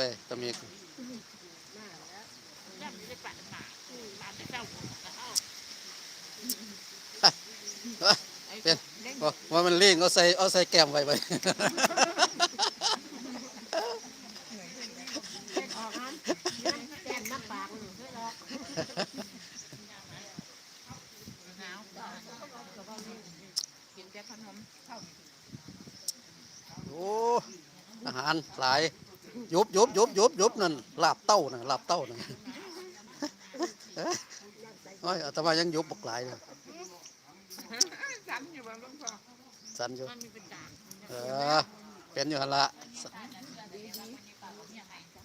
ว้ยตะมีกย่ำได้ปะหมาปะได้เจ้าเอาเป็นว่าว่ามันเลี้ยงเอาใส่เอาใส่แก้มไว้ไปออกนั้นแต้มน้ำปากเพื่อหรอกหนาวกินแต่ขนมเข้าโอ้อาหารหลาย ยบยบยบยบยบนั่นลาบเต้าน่ะลาบเต้าน่ะเอ้ยโอ้ยอาตมายังยุบบักหลายเลยซ้ำอยู่บางหลวงพ่อสันอยู่เออเป็นอยู่หันละ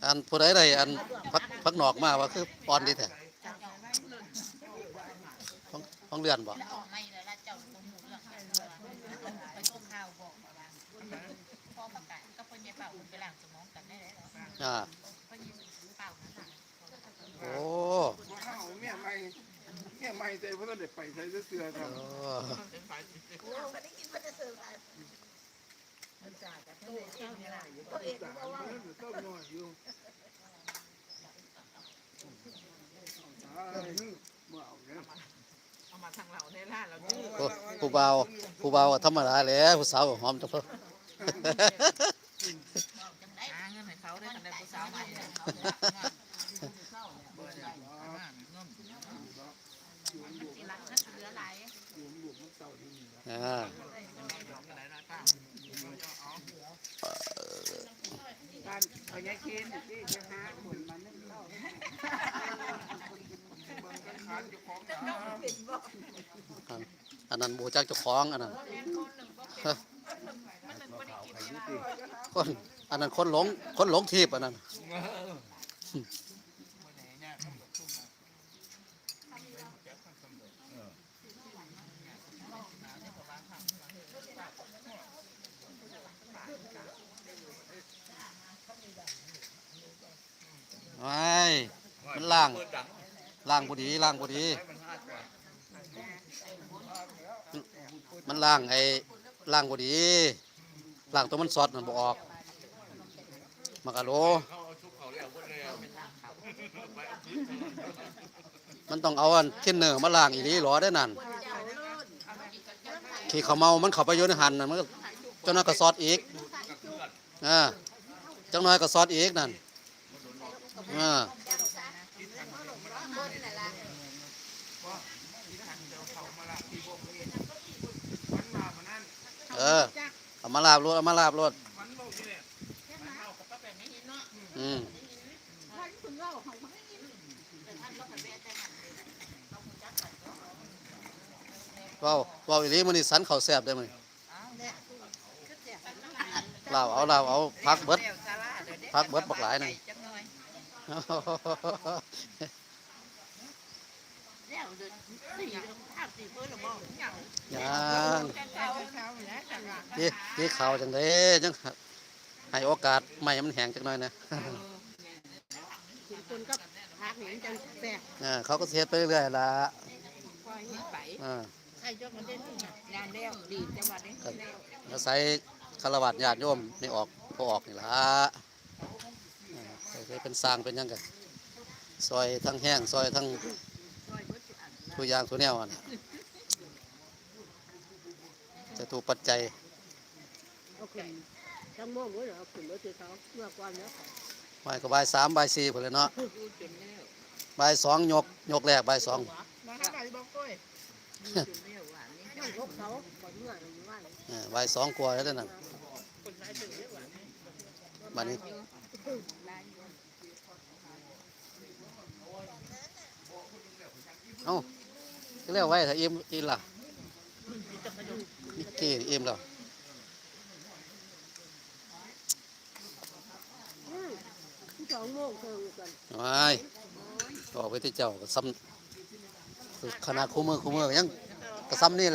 อันผู้ใดใดอันพักพักหนอกมาว่าคือปอนดีแท้ของของเรือนบ่แล้วออก อ่าศก็พ่อเนี่ยไม่เนี่ยเป่านั่นแหละโอ้ข้าวเมียใหม่เมียใหม่ใจเพราะเราได้ไปใส่เสื้อครับต้มน้อยอยู่เอามาทางเราในร้านเราดื้อผู้เบาผู้เบาธรรมดาแล้วผู้สาวหอมจังเพิ่นหาเงินให้เขาได้กันได้ผู้สาวใหม่เนี่ยสิรักนั่นเหลือหลายอ่าการเอายาเคนที่จะหาคนมานึ่งข้าวเบิ่านอยู่ของตาอันอันนั้นบูจักเจ้าของอันนั้นคน อันนั้นคนหลงคนหลงทีบอันนั้น ไม่ มันล่าง ล่างบุดีล่างบุดี มันล่างไอ้ล่างบุดีล่างตัวมันสอดมันบออก มากะโล มันต้องเอาอันขึ้นเนอร์มาล่างอีนี้หรอได้นั่นขี่เขาเมามันเข้าไปอยู่ในหันน่ะมันก็เจ้าน้อยก็ซอดอีกอ่าเจ้าน้อยก็ซอดอีกนั่นอ่าเออเอามาลาบรถเอามาลาบรถอืมเว้าเว้าอีหลีมื้อนี้สันเข้าแซ่บได้มื้อนี้ลาวเอาลาวเอาพักเบิดพักเบิดบักหลายหนึ่งแล้วเดินสี่ห้าสี่เพื่อยังยังเขาเขาเนี่ยจังหวะนี่นี่ข่าวจังไดจังให้โอกาสใหม่มันแหงจักหน่อยนะ คนก็พักเห็นจังแซ่บอ่าเขาก็เทศไปเรื่อยๆล่ะพอเห็นไปอ่าใครยกมันได้งานแล้วดีจังหวัดนี้แล้วอาศัยคารวะญาติโยมนี่ออกพอออกนี่ล่ะอ่าเคยเป็นสร้างเป็นหยังกันซอยทั้งแห้งซอยทั้งทุกอย่างทุกแนวอะนะจะถูกปัจจัย เอาขึ้นทั้งม่วงไว้เหรอขึ้นรถที่เขาเมื่อก่อนเนาะ บ่ายก็บ่ายสามบ่ายสี่พุ่นเลยเนาะดูจนแล้วบ่ายสองยกยกแรกบ่ายสองมาหาใครบอกก้อยดูจนแล้วหวานนี่นั่งรถเขาก่อนเมื่อวานอ่าบ่ายสองกว่าแล้วนั่นคนร้ายถึงแล้วหวานนี่บัดนี้ลายอยู่เอ้าก็เรียกไว้ถ้าเอ็มอีล่ะนิกกี้เอ็มแล้ว สองโมงเพิ่งกันไม่บอกไปที่เจ้าก็ซ้ำคณะคู่มือคู่มือยังก็ซ้ำนี่แหละ